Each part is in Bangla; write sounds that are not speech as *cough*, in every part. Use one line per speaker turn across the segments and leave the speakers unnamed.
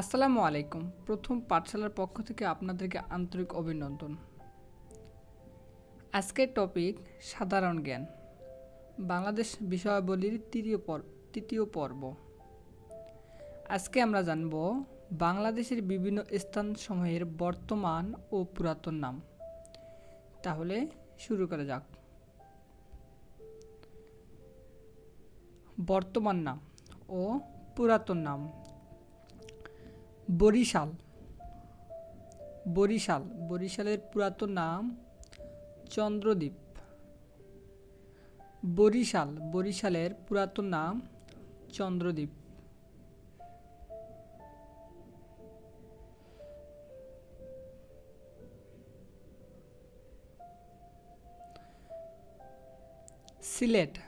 আসসালামু আলাইকুম। প্রথম পাঠশালার পক্ষ থেকে আপনাদেরকে আন্তরিক অভিনন্দন। আজকের টপিক সাধারণ জ্ঞান, বাংলাদেশ বিষয়াবলীর তৃতীয় তৃতীয় পর্ব। আজকে আমরা জানব বাংলাদেশের বিভিন্ন স্থানসমূহের বর্তমান ও পুরাতন নাম। তাহলে শুরু করা যাক। বর্তমান নাম ও পুরাতন নাম। বরিশাল। বরিশাল। বরিশালের পুরাতন নাম চন্দ্রদ্বীপ। বরিশাল। বরিশালের পুরাতন নাম চন্দ্রদ্বীপ। সিলেট।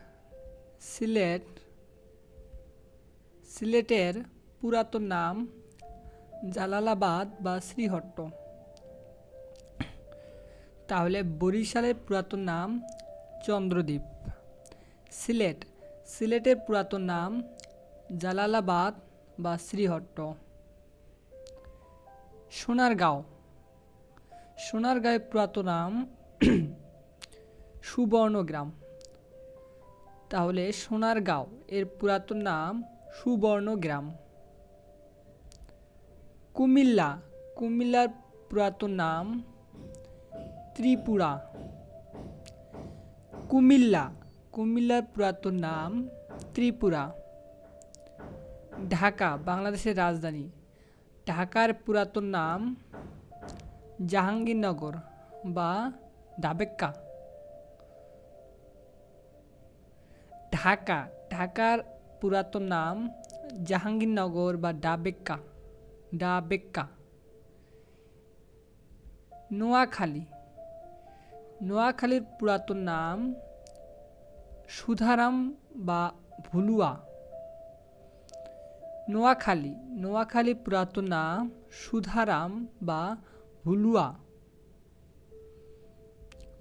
সিলেট। সিলেটের পুরাতন নাম জালালাবাদ বা শ্রীহট্ট। তাহলে বরিশালের পুরাতন নাম চন্দ্রদ্বীপ। সিলেট, সিলেটের পুরাতন নাম জালালাবাদ বা শ্রীহট্ট। সোনারগাঁও, সোনারগাঁয়ের পুরাতন নাম সুবর্ণগ্রাম। তাহলে সোনারগাঁও, এর পুরাতন নাম সুবর্ণগ্রাম। কুমিল্লা, কুমিল্লার পুরাতন নাম ত্রিপুরা। কুমিল্লা, কুমিল্লার পুরাতন নাম ত্রিপুরা। ঢাকা, বাংলাদেশের রাজধানী। ঢাকার পুরাতন নাম জাহাঙ্গীরনগর বা ডাবেক্কা ঢাকা, ঢাকার পুরাতন নাম জাহাঙ্গীরনগর বা ডাবেক্কা ডাবেক্কা নোয়াখালী। নোয়াখালীর পুরাতন নাম সুধারাম বা ভুলুয়া। নোয়াখালী নোয়াখালীর পুরাতন নাম সুধারাম বা ভুলুয়া।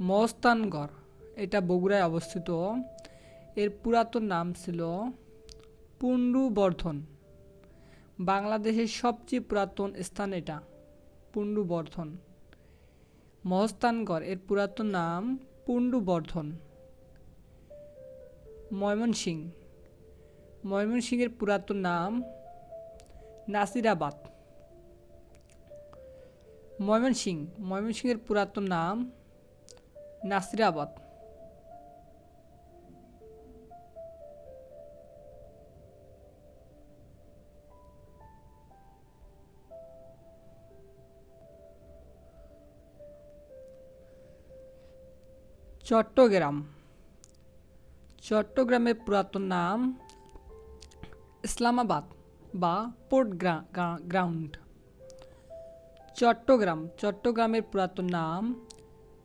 মস্তানগড়, এটা বগুড়ায় অবস্থিত। এর পুরাতন নাম ছিল পুণ্ডুবর্ধন। বাংলাদেশের সবচেয়ে পুরাতন স্থান এটা, পুণ্ডুবর্ধন। মহস্তানগড়, এর পুরাতন নাম পুণ্ডুবর্ধন। ময়মনসিং ময়মনসিংহের পুরাতন নাম নাসিরাবাদ। ময়মনসিং ময়মনসিংহের পুরাতন নাম নাসিরাবাদ। চট্টগ্রাম। চট্টগ্রামের পুরাতন নাম ইসলামাবাদ বা পোর্ট গ্রাউন্ড। চট্টগ্রাম, চট্টগ্রামের পুরাতন নাম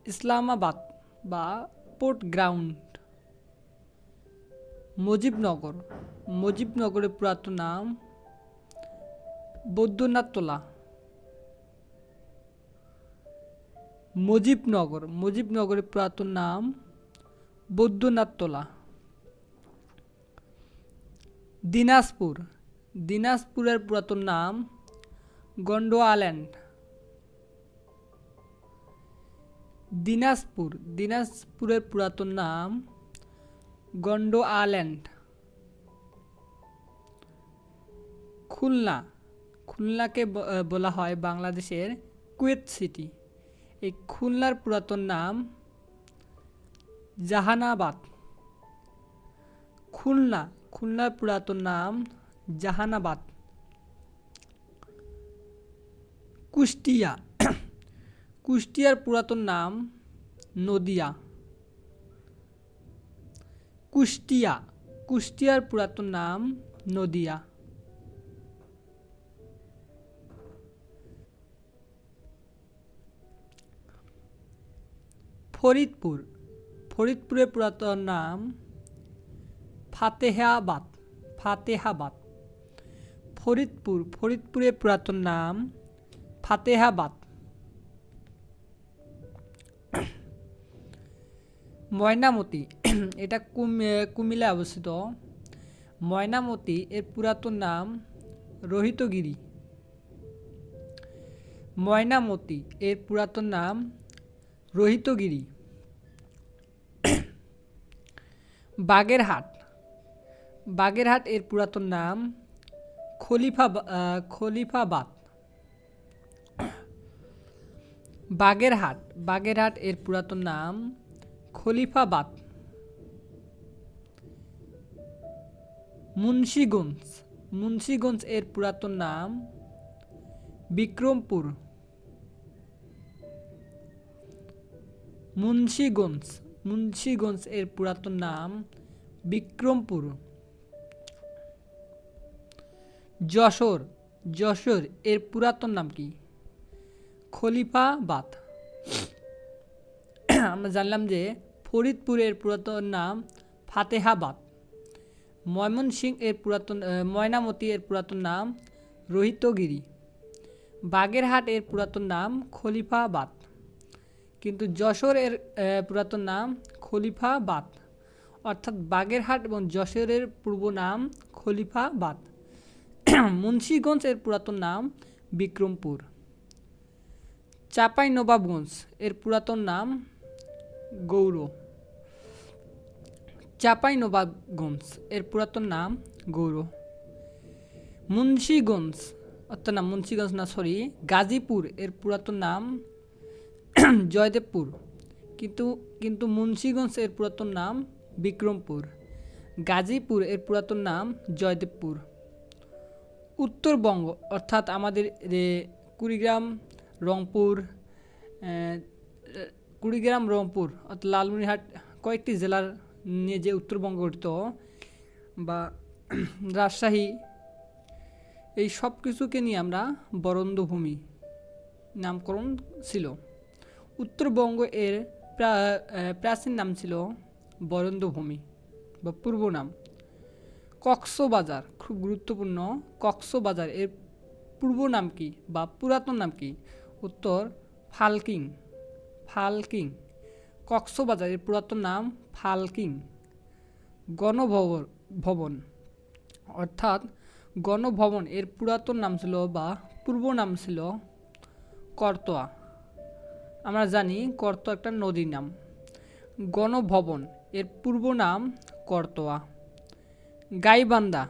ইসলামাবাদ বা পোর্ট গ্রাউন্ড। মুজিবনগর, মুজিবনগরের পুরাতন নাম বৈদ্যনাথতলা। মুজিবনগর, মুজিবনগরের পুরাতন নাম বৈদ্যনাথতলা। দিনাজপুর, দিনাজপুরের পুরাতন নাম গন্ডোয়াল্যান্ড দিনাজপুর, দিনাজপুরের পুরাতন নাম গন্ডো আল্যান্ড খুলনা, খুলনাকে বলা হয় বাংলাদেশের কুয়েত সিটি। এই খুলনার পুরাতন নাম জাহানাবাদ। খুলনা, খুলনার পুরাতন নাম জাহানাবাদ। কুষ্টিয়া। কুষ্টিয়ার পুরাতন নাম নদিয়া। কুষ্টিয়া, কুষ্টিয়ার পুরাতন নাম নদিয়া। ফরিদপুর, ফরিদপুরের পুরাতন নাম ফাতেহাবাদ ফাতেহাবাদ। ফরিদপুর, ফরিদপুরের পুরাতন নাম ফাতেহাবাদ। ময়নামতি, এটা কুমিল্লায় অবস্থিত। ময়নামতি এর পুরাতন নাম রোহিতগিরি। ময়নামতি এর পুরাতন নাম রোহিতগিরি। বাগেরহাট। বাগেরহাট এর পুরাতন নাম খলিফা খলিফাবাদ। বাগেরহাট বাগেরহাট এর পুরাতন নাম খলিফাবাদ। মুন্সিগঞ্জ মুন্সিগঞ্জ এর পুরাতন নাম বিক্রমপুর। মুন্সিগঞ্জ মুন্সিগঞ্জ এর পুরাতন নাম বিক্রমপুর। যশোর যশোর এর পুরাতন নাম কি? খলিফাবাদ। আমরা জানলাম যে ফরিদপুরের পুরাতন নাম ফাতেহাবাদ। ময়মনসিং এর পুরাতন ময়নামতি এর পুরাতন নাম রোহিতগিরি। বাগেরহাট এর পুরাতন নাম খলিফাবাদ। কিন্তু যশোর এর পুরাতন নাম খলিফা খলিফাবাদ অর্থাৎ বাগেরহাট এবং যশোরের পূর্ব নাম খলিফা খলিফাবাদ *clears throat* মুন্সিগঞ্জ এর পুরাতন নাম বিক্রমপুর। চাপাই নবাবগঞ্জ এর পুরাতন নাম গৌর। চাপাই নবাবগঞ্জ এর পুরাতন নাম গৌর। মুন্সিগঞ্জ, অর্থাৎ না মুন্সিগঞ্জ না সরি গাজীপুর এর পুরাতন নাম *clears throat* জয়দেবপুর। কিন্তু কিন্তু মুন্সিগঞ্জ এর পুরাতন নাম বিক্রমপুর। গাজীপুর এর পুরাতন নাম জয়দেবপুর। উত্তরবঙ্গ, অর্থাৎ আমাদের কুড়িগ্রাম, রংপুর কুড়িগ্রাম, রংপুর, অর্থাৎ লালমনিরহাট, কয়েকটি জেলার নিয়ে যে উত্তরবঙ্গ গঠিত বা *clears throat* রাজশাহী, এই সব কিছুকে নিয়ে আমরা বরন্দভূমি নামকরণ ছিল। উত্তরবঙ্গ এর প্রা- প্রাচীন নাম ছিল বরেন্দ্রভূমি বা পূর্ব নাম কক্সবাজার। খুব গুরুত্বপূর্ণ। কক্সবাজার এর পূর্ব নাম কি বা পুরাতন নাম কি? উত্তর, ফালকিং। ফালকিং। কক্সবাজার এর পুরাতন নাম ফালকিং। গণভবন ভবন। অর্থাৎ গণভবন এর পুরাতন নাম ছিল বা পূর্ব নাম ছিল করতোয়া। আমরা জানি করতোয়া একটা নদীর নাম। গণভবন, এর পূর্ব নাম করতোয়া। গাইবান্ধা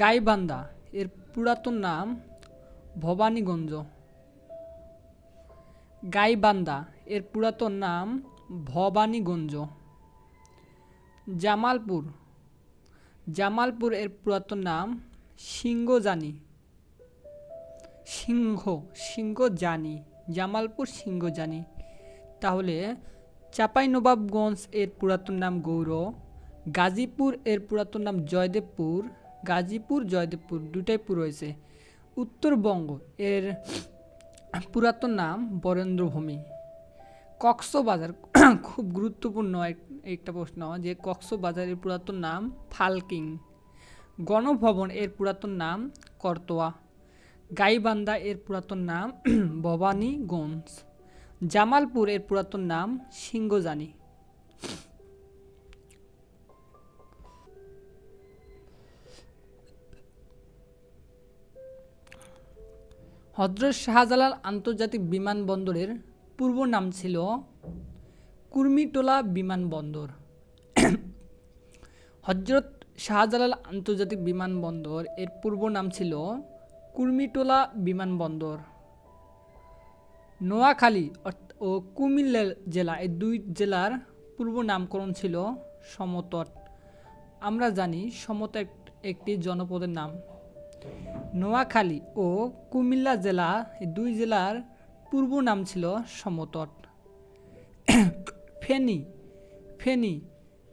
গাইবান্ধা, এর পুরাতন নাম ভবানীগঞ্জ। গাইবান্ধা, এর পুরাতন নাম ভবানীগঞ্জ। জামালপুর জামালপুর, এর পুরাতন নাম সিংহজানি। সিংহ সিংহ জানি, জামালপুর সিংহ জানি। তাহলে চাঁপাইনবাবগঞ্জ এর পুরাতন নাম গৌর গাজীপুর এর পুরাতন নাম জয়দেবপুর, গাজীপুর, জয়দেবপুর দুটাই পুর হয়েছে। উত্তরবঙ্গ এর পুরাতন নাম বরেন্দ্রভূমি। কক্সবাজার *clears throat* খুব গুরুত্বপূর্ণ এক- একটা প্রশ্ন যে কক্সবাজারের পুরাতন নাম ফালকিং। গণভবন এর পুরাতন নাম করতোয়া। গাইবান্ধা এর পুরাতন নাম *clears throat* ভবানীগঞ্জ জামালপুর এর পুরাতন নাম সিংহজানি। হজরত শাহজালাল আন্তর্জাতিক বিমানবন্দরের পূর্ব নাম ছিল কুর্মিটোলা বিমানবন্দর। *clears throat* হজরত শাহজালাল আন্তর্জাতিক বিমানবন্দর এর পূর্ব নাম ছিল কুর্মিটোলা বিমানবন্দর। নোয়াখালী ও কুমিল্লা জেলা, এই দুই জেলার পূর্ব নামকরণ ছিল সমতট। আমরা জানি সমতট এক- একটি জনপদের নাম। নোয়াখালী ও কুমিল্লা জেলা, এই দুই জেলার পূর্ব নাম ছিল সমতট। ফেনী ফেনী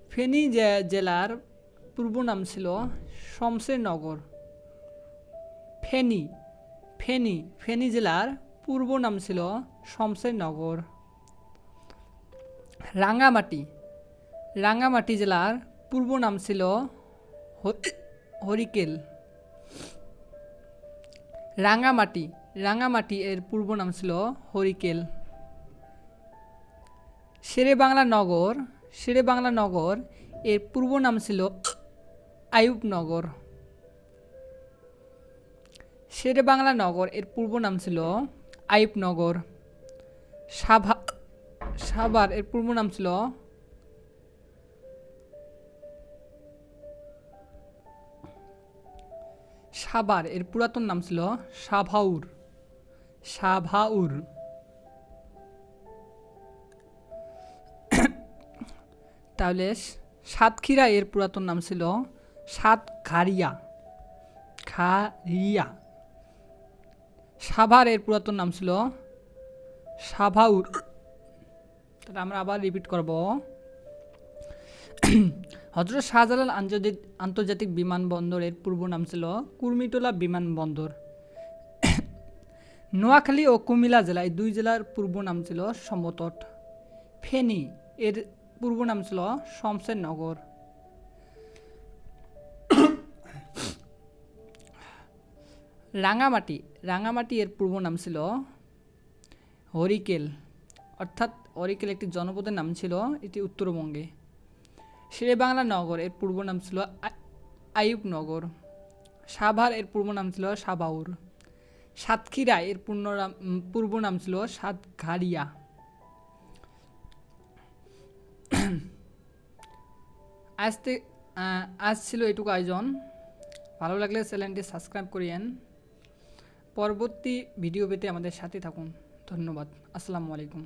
ফেনী জেলার পূর্ব নাম ছিল শমশেরনগর ফেনী। ফেনী ফেনী জেলার পূর্ব নাম ছিল শমশেরনগর রাঙ্গামাটি রাঙ্গামাটি জেলার পূর্ব নাম ছিল হরিকেল। রাঙ্গামাটি রাঙ্গামাটি এর পূর্ব নাম ছিল হরিকেল। শেরে বাংলা নগর শেরে বাংলা নগর এর পূর্ব নাম ছিল আয়ুবনগর শেরে বাংলা নগর, এর পূর্ব নাম ছিল আইপনগর সাভা সাভার, এর পূর্ব নাম ছিল সাভার, এর পুরাতন নাম ছিল সাভাউর। সাভাউর। তাহলে সাতক্ষীরা, এর পুরাতন নাম ছিল সাতখারিয়া খারিয়া সাভার এর পুরাতন নাম ছিল সাভাউর। তাহলে আমরা আবার রিপিট করব। হজরত শাহজালাল আন্তর্জাতিক আন্তর্জাতিক বিমানবন্দরের পূর্ব নাম ছিল কুর্মিটোলা বিমানবন্দর। নোয়াখালী ও কুমিল্লা জেলা এই দুই জেলার পূর্ব নাম ছিল সমতট। ফেনী এর পূর্ব নাম ছিল শমশেরনগর রাঙামাটি রাঙামাটি এর পূর্ব নাম ছিল হরিকেল। অর্থাৎ হরিকেল একটি জনপদের নাম ছিল এটি উত্তরবঙ্গে। শেরে বাংলা নগর এর পূর্ব নাম ছিল আ- আইয়ুবনগর। সাভার এর পূর্ব নাম ছিল সাবাউর সাতক্ষীরা এর পূর্ণ পূর্ব নাম ছিল সাতঘাড়িয়া। আজতে আজ ছিল এটুকু আয়োজন। ভালো লাগলে চ্যানেলটি সাবস্ক্রাইব করিয়েন। পরবর্তী ভিডিও পেতে আমাদের সাথে থাকুন। ধন্যবাদ। আসসালামু আলাইকুম।